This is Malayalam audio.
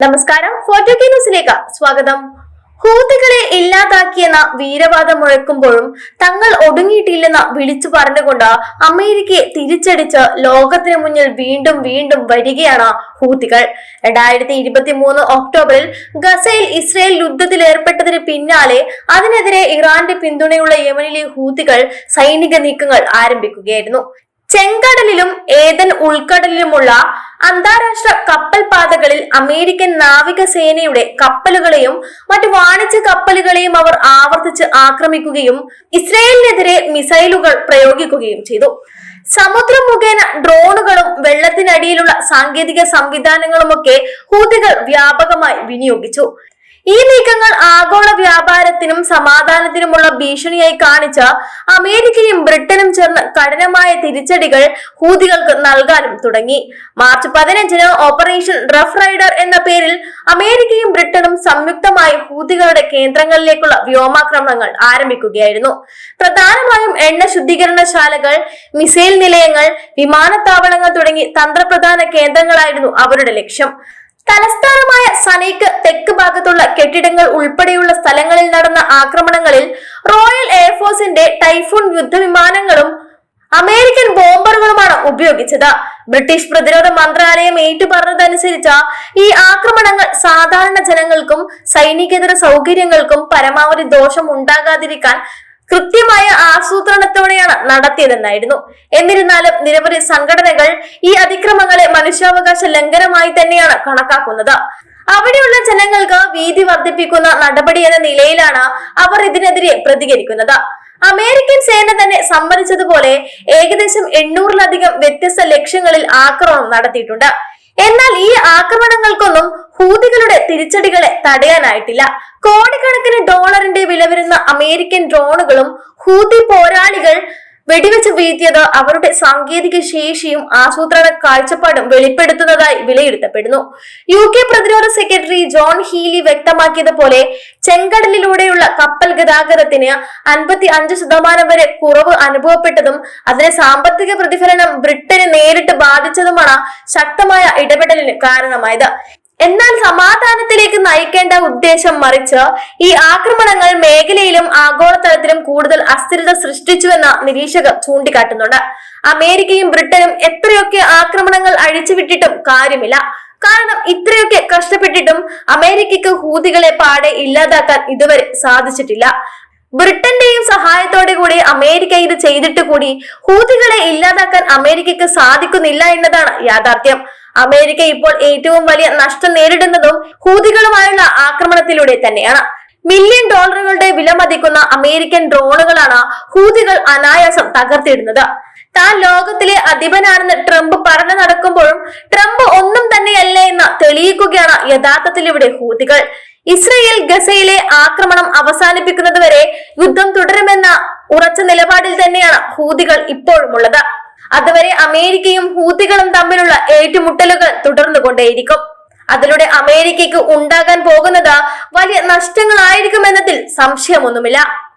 നമസ്കാരം. ഫോർട്ടു കെ ന്യൂസിലേക്ക് സ്വാഗതം. ഹൂതികളെ ഇല്ലാതാക്കിയെന്ന വീരവാദം മുഴക്കുമ്പോഴും തങ്ങൾ ഒടുങ്ങിയിട്ടില്ലെന്ന് വിളിച്ചു പറഞ്ഞുകൊണ്ട് അമേരിക്കയെ തിരിച്ചടിച്ച് ലോകത്തിന് മുന്നിൽ വീണ്ടും വീണ്ടും വരികയാണ് ഹൂത്തികൾ. രണ്ടായിരത്തി ഇരുപത്തി മൂന്ന് ഒക്ടോബറിൽ ഗസയിൽ ഇസ്രയേൽ യുദ്ധത്തിൽ ഏർപ്പെട്ടതിന് പിന്നാലെ അതിനെതിരെ ഇറാന്റെ പിന്തുണയുള്ള യമനിലെ ഹൂത്തികൾ സൈനിക നീക്കങ്ങൾ ആരംഭിക്കുകയായിരുന്നു. ചെങ്കടലിലും ഏതൻ ഉൾക്കടലിലുമുള്ള അന്താരാഷ്ട്ര കപ്പൽ പാതകളിൽ അമേരിക്കൻ നാവികസേനയുടെ കപ്പലുകളെയും മറ്റു വാണിജ്യ കപ്പലുകളെയും അവർ ആവർത്തിച്ച് ആക്രമിക്കുകയും ഇസ്രയേലിനെതിരെ മിസൈലുകൾ പ്രയോഗിക്കുകയും ചെയ്തു. സമുദ്രം മുഖേന ഡ്രോണുകളും വെള്ളത്തിനടിയിലുള്ള സാങ്കേതിക സംവിധാനങ്ങളുമൊക്കെ ഹൂതികൾ വ്യാപകമായി വിനിയോഗിച്ചു. ഈ നീക്കങ്ങൾ ആഗോള വ്യാപാരത്തിനും സമാധാനത്തിനുമുള്ള ഭീഷണിയായി കാണിച്ച അമേരിക്കയും ബ്രിട്ടനും ചേർന്ന് കഠിനമായ തിരിച്ചടികൾ ഹൂതികൾക്ക് നൽകാനും തുടങ്ങി. മാർച്ച് പതിനഞ്ചിന് ഓപ്പറേഷൻ റഫ് റൈഡർ എന്ന പേരിൽ അമേരിക്കയും ബ്രിട്ടനും സംയുക്തമായി ഹൂതികളുടെ കേന്ദ്രങ്ങളിലേക്കുള്ള വ്യോമാക്രമണങ്ങൾ ആരംഭിക്കുകയായിരുന്നു. പ്രധാനമായും എണ്ണ ശുദ്ധീകരണശാലകൾ മിസൈൽ നിലയങ്ങൾ വിമാനത്താവളങ്ങൾ തുടങ്ങി തന്ത്രപ്രധാന കേന്ദ്രങ്ങളായിരുന്നു അവരുടെ ലക്ഷ്യം. തലസ്ഥാനമായ സനൈക്ക് തെക്ക് ഭാഗത്തുള്ള കെട്ടിടങ്ങൾ ഉൾപ്പെടെയുള്ള സ്ഥലങ്ങളിൽ നടന്ന ആക്രമണങ്ങളിൽ റോയൽ എയർഫോഴ്സിന്റെ ടൈഫൂൺ യുദ്ധവിമാനങ്ങളും അമേരിക്കൻ ബോംബറുകളുമാണ് ഉപയോഗിച്ചത്. ബ്രിട്ടീഷ് പ്രതിരോധ മന്ത്രാലയം ഏറ്റുപറഞ്ഞതനുസരിച്ച് ഈ ആക്രമണങ്ങൾ സാധാരണ ജനങ്ങൾക്കും സൈനികേതര സൗകര്യങ്ങൾക്കും പരമാവധി ദോഷം ഉണ്ടാകാതിരിക്കാൻ കൃത്യമായ ആസൂത്രണത്തോടെയാണ് നടത്തിയതെന്നായിരുന്നു. എന്നിരുന്നാലും നിരവധി സംഘടനകൾ ഈ അതിക്രമങ്ങളെ മനുഷ്യാവകാശ ലംഘനമായി തന്നെയാണ് കണക്കാക്കുന്നത്. അവിടെയുള്ള ജനങ്ങൾക്ക് വീതി വർദ്ധിപ്പിക്കുന്ന നടപടി എന്ന നിലയിലാണ് അവർ ഇതിനെതിരെ പ്രതികരിക്കുന്നത്. അമേരിക്കൻ സേന തന്നെ സമ്മതിച്ചതുപോലെ ഏകദേശം എണ്ണൂറിലധികം വ്യത്യസ്ത ലക്ഷ്യങ്ങളിൽ ആക്രമണം നടത്തിയിട്ടുണ്ട്. എന്നാൽ ഈ ആക്രമണങ്ങൾക്കൊന്നും ഹൂതികളുടെ തിരിച്ചടികളെ തടയാനായിട്ടില്ല. കോടിക്കണക്കിന് ഡോളറിന്റെ വില വരുന്ന അമേരിക്കൻ ഡ്രോണുകളും ഹൂതി പോരാളികൾ വെടിവെച്ച് വീഴ്ത്തിയത് അവരുടെ സാങ്കേതിക ശേഷിയും ആസൂത്രണ കാഴ്ചപ്പാടും വെളിപ്പെടുത്തുന്നതായി വിലയിരുത്തപ്പെടുന്നു. യു കെ പ്രതിരോധ സെക്രട്ടറി ജോൺ ഹീലി വ്യക്തമാക്കിയതുപോലെ ചെങ്കടലിലൂടെയുള്ള കപ്പൽ ഗതാഗതത്തിന് അൻപത്തി അഞ്ച് ശതമാനം വരെ കുറവ് അനുഭവപ്പെട്ടതും അതിന് സാമ്പത്തിക പ്രതിഫലനം ബ്രിട്ടനെ നേരിട്ട് ബാധിച്ചതുമാണ് ശക്തമായ ഇടപെടലിന് കാരണമായത്. എന്നാൽ സമാധാനത്തിലേക്ക് നയിക്കേണ്ട ഉദ്ദേശം മറിച്ച് ഈ ആക്രമണങ്ങൾ മേഖലയിലും ആഗോളതലത്തിലും കൂടുതൽ അസ്ഥിരത സൃഷ്ടിച്ചുവെന്ന് നിരീക്ഷകർ ചൂണ്ടിക്കാട്ടുന്നുണ്ട്. അമേരിക്കയും ബ്രിട്ടനും എത്രയൊക്കെ ആക്രമണങ്ങൾ അഴിച്ചുവിട്ടിട്ടും കാര്യമില്ല. കാരണം ഇത്രയൊക്കെ കഷ്ടപ്പെട്ടിട്ടും അമേരിക്കയ്ക്ക് ഹൂതികളെ പാടെ ഇല്ലാതാക്കാൻ ഇതുവരെ സാധിച്ചിട്ടില്ല. ബ്രിട്ടന്റെയും സഹായത്തോടെ കൂടി അമേരിക്ക ഇത് ചെയ്തിട്ട് കൂടി ഹൂതികളെ ഇല്ലാതാക്കാൻ അമേരിക്കക്ക് സാധിക്കുന്നില്ല എന്നതാണ് യാഥാർത്ഥ്യം. അമേരിക്ക ഇപ്പോൾ ഏറ്റവും വലിയ നഷ്ടം നേരിടുന്നതും ഹൂതികളുമായുള്ള ആക്രമണത്തിലൂടെ തന്നെയാണ്. മില്യൺ ഡോളറുകളുടെ വില മതിക്കുന്ന അമേരിക്കൻ ഡ്രോണുകളാണ് ഹൂതികൾ അനായാസം തകർത്തിടുന്നത്. താൻ ലോകത്തിലെ അധിപനാണെന്ന് ട്രംപ് പറഞ്ഞു നടക്കുമ്പോഴും ട്രംപ് ഒന്നും തന്നെയല്ല എന്ന് തെളിയിക്കുകയാണ് യഥാർത്ഥത്തിൽ ഇവിടെ ഹൂതികൾ. ഇസ്രയേൽ ഗസയിലെ ആക്രമണം അവസാനിപ്പിക്കുന്നതുവരെ യുദ്ധം തുടരുമെന്ന ഉറച്ച നിലപാടിൽ തന്നെയാണ് ഹൂതികൾ ഇപ്പോഴുമുള്ളത്. അതുവരെ അമേരിക്കയും ഹൂത്തികളും തമ്മിലുള്ള ഏറ്റുമുട്ടലുകൾ തുടർന്നുകൊണ്ടേയിരിക്കും. അതിലൂടെ അമേരിക്കയ്ക്ക് ഉണ്ടാകാൻ പോകുന്നത് വലിയ നഷ്ടങ്ങളായിരിക്കും എന്നതിൽ സംശയമൊന്നുമില്ല.